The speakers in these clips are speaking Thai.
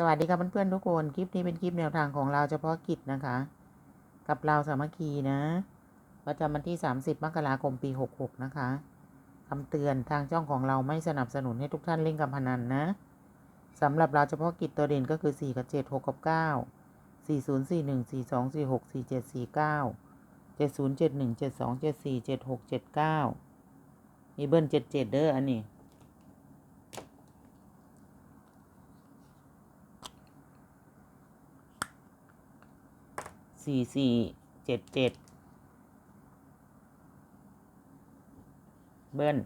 สวัสดีครับเพื่อนๆทุกคน คลิปนี้เป็นคลิปแนวทางของเราเฉพาะกิจนะคะ กับเราสามัคคีนะ ประจำวันที่ 30 มกราคมปี 66 นะคะคำเตือนทางช่องของเราไม่สนับสนุนให้ทุกท่านเล่นการพนันนะสำหรับเราเฉพาะกิจตัวเด่นก็คือ 4 กับ 7 6 กับ 9 40 41 42 46 47 49 70 71 72 74 76 79 มีเบิ้ล77 เด้ออันนี้ สี่สี่เจ็ดเจ็ดเบิ้ล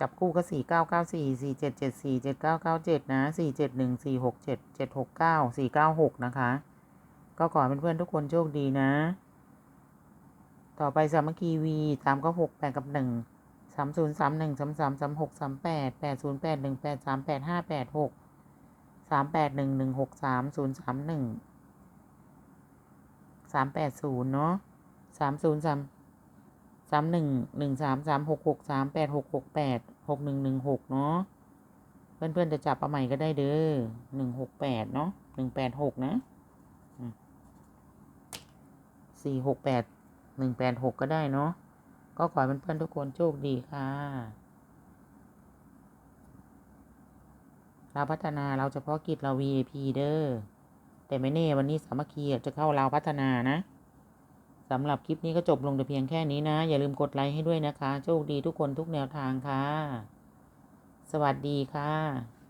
จับคู่ก็สี่เก้าเก้าสี่สี่เจ็ดเจ็ดสี่เจ็ดเก้าเก้าเจ็ดนะสี่เจ็ดหนึ่งสี่หกเจ็ดเจ็ดหกเก้าสี่เก้าหกนะคะ ก็ขอเพื่อนๆทุกคนโชคดีนะ ต่อไปสามัคคีวีสามก็หกแปดกับหนึ่งสามศูนย์สามหนึ่งสามสามสามหกสามแปดแปดศูนย์แปดหนึ่งแปดสามแปดห้าแปดหกสามแปดหนึ่งหนึ่งหกสามศูนย์สามหนึ่งสามแปดศูนย์เนาะสามศูนย์สามสามหนึ่งหนึ่งสามสามหกหกสามแปดหกหกแปดหกหนึ่งหนึ่งหกเนาะเพื่อนๆจะจับเอาใหม่ก็ได้เด้อหนึ่งหกแปดเนาะหนึ่งแปดหกนะ สี่หกแปดหนึ่งแปดหกก็ได้เนาะ ก็ขอให้เพื่อนๆทุกคนโชคดีค่ะ เราพัฒนาเราเฉพาะกิจเรา VIP เด้อ แต่ไม่แน่วันนี้สามัคคีจะเข้าเราพัฒนานะสำหรับคลิปนี้ก็จบลงแต่เพียงแค่นี้นะ อย่าลืมกดไลค์ให้ด้วยนะคะ โชคดีทุกคนทุกแนวทางค่ะ สวัสดีค่ะ